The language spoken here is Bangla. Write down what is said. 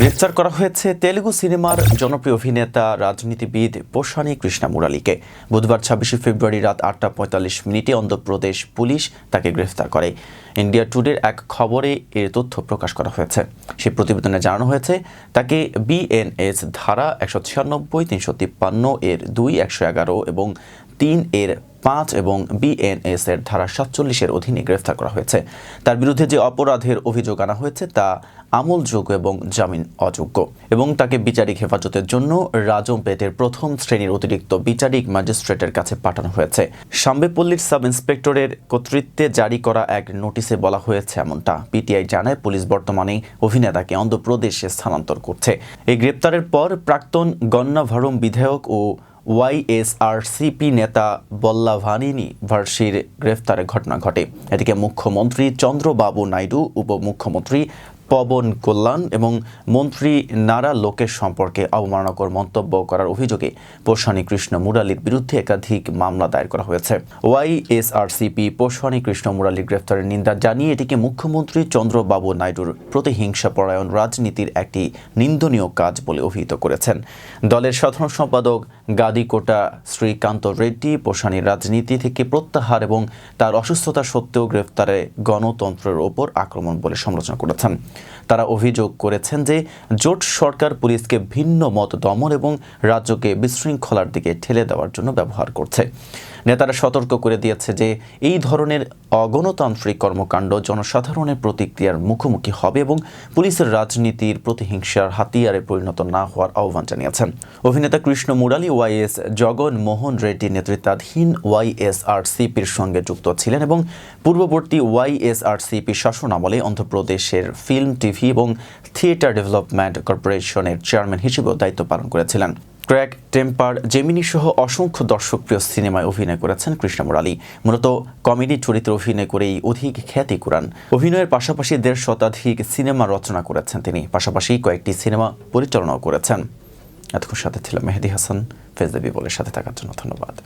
গ্রেফতার করা হয়েছে তেলেগু সিনেমার জনপ্রিয় অভিনেতা, রাজনীতিবিদ পোষানি কৃষ্ণা মুরালিকে। বুধবার ছাব্বিশে ফেব্রুয়ারি রাত আটটা পঁয়তাল্লিশ মিনিটে অন্ধ্রপ্রদেশ পুলিশ তাকে গ্রেফতার করে। ইন্ডিয়া টুডের এক খবরে এর তথ্য প্রকাশ করা হয়েছে। সেই প্রতিবেদনে জানানো হয়েছে, তাকে বিএনএস ধারা একশো ছিয়ানব্বই, তিনশো তিপ্পান্ন, এর দুই, একশো এগারো এবং তিন এর পাঁচ এবং বিএনএস এর ধারা সাতচল্লিশের অধীনে গ্রেফতার করা হয়েছে। তার বিরুদ্ধে যে অপরাধের অভিযোগ আনা হয়েছে, তা আমলযোগ্য এবং জামিন অযোগ্য। এবং তাকে বিচারিক হেফাজতের জন্য রাজমপেটের প্রথম শ্রেণির অতিরিক্ত বিচারিক ম্যাজিস্ট্রেটের কাছে পাঠানো হয়েছে। সাম্বেপল্লীর সাব ইন্সপেক্টরের কর্তৃত্বে জারি করা এক নোটিশে বলা হয়েছে এমনটা। পিটিআই জানায়, পুলিশ বর্তমানে অভিনেতাকে অন্ধ্রপ্রদেশে স্থানান্তর করছে। এই গ্রেপ্তারের পর প্রাক্তন গণ্যাভারম বিধায়ক ও ওয়াইএসআরসিপি নেতা বল্লাভানিনী ভার্সির গ্রেফতারের ঘটনা ঘটে। এদিকে মুখ্যমন্ত্রী চন্দ্রবাবু নাইডু উপমুখ্যমন্ত্রী পবন কল্যাণ এবং মন্ত্রী নারা লোকেশ সম্পর্কে অবমাননাকর মন্তব্য করার অভিযোগে পোষানী কৃষ্ণ মুরালির বিরুদ্ধে একাধিক মামলা দায়ের করা হয়েছে। ওয়াইএসআরসিপি পোষানী কৃষ্ণ মুরালির গ্রেফতারের নিন্দা জানিয়ে এটিকে মুখ্যমন্ত্রী চন্দ্রবাবু নাইডুর প্রতিহিংসা পরায়ণ রাজনীতির একটি নিন্দনীয় কাজ বলে অভিহিত করেছেন। দলের সাধারণ সম্পাদক গাদিকোটা শ্রীকান্ত রেড্ডি পোষানীর রাজনীতি থেকে প্রত্যাহার এবং তার অসুস্থতা সত্ত্বেও গ্রেফতারে গণতন্ত্রের ওপর আক্রমণ বলে সমালোচনা করেছেন। তারা অভিযোগ করেছেন যে জোট সরকার পুলিশকে ভিন্ন মত দমন এবং রাজ্যকে বিশৃঙ্খলার দিকে ঠেলে দেওয়ার জন্য ব্যবহার করছে। নেতারা সতর্ক করে দিয়েছে যে এই ধরনের অগণতান্ত্রিক কর্মকাণ্ড জনসাধারণের প্রতিক্রিয়ার মুখোমুখি হবে এবং পুলিশের রাজনীতির প্রতিহিংসার হাতিয়ারে পরিণত না হওয়ার আহ্বান জানিয়েছেন। অভিনেতা কৃষ্ণ মুরালি ওয়াইএস জগন মোহন রেড্ডির নেতৃত্বাধীন ওয়াইএসআরসিপির সঙ্গে যুক্ত ছিলেন এবং পূর্ববর্তী ওয়াইএসআরসিপি শাসন আমলে অন্ধ্রপ্রদেশের ফিল্ম টিভি এবং থিয়েটার ডেভেলপমেন্ট কর্পোরেশনের চেয়ারম্যান হিসেবেও দায়িত্ব পালন করেছিলেন। ক্র্যাক টেম্পার, জেমিনি সহ অসংখ্য দর্শকপ্রিয় সিনেমায় অভিনয় করেছেন কৃষ্ণ মুরালি। মূলত কমেডি চরিত্রে অভিনয় করেই অধিক খ্যাতি কুড়ান। অভিনয়ের পাশাপাশি দেড় শতাধিক সিনেমা রচনা করেছেন তিনি। পাশাপাশি কয়েকটি সিনেমা পরিচালনাও করেছেন। এতক্ষণ সাথে ছিল মেহেদি হাসান। ফেজদেবী বলে সাথে থাকার জন্য ধন্যবাদ।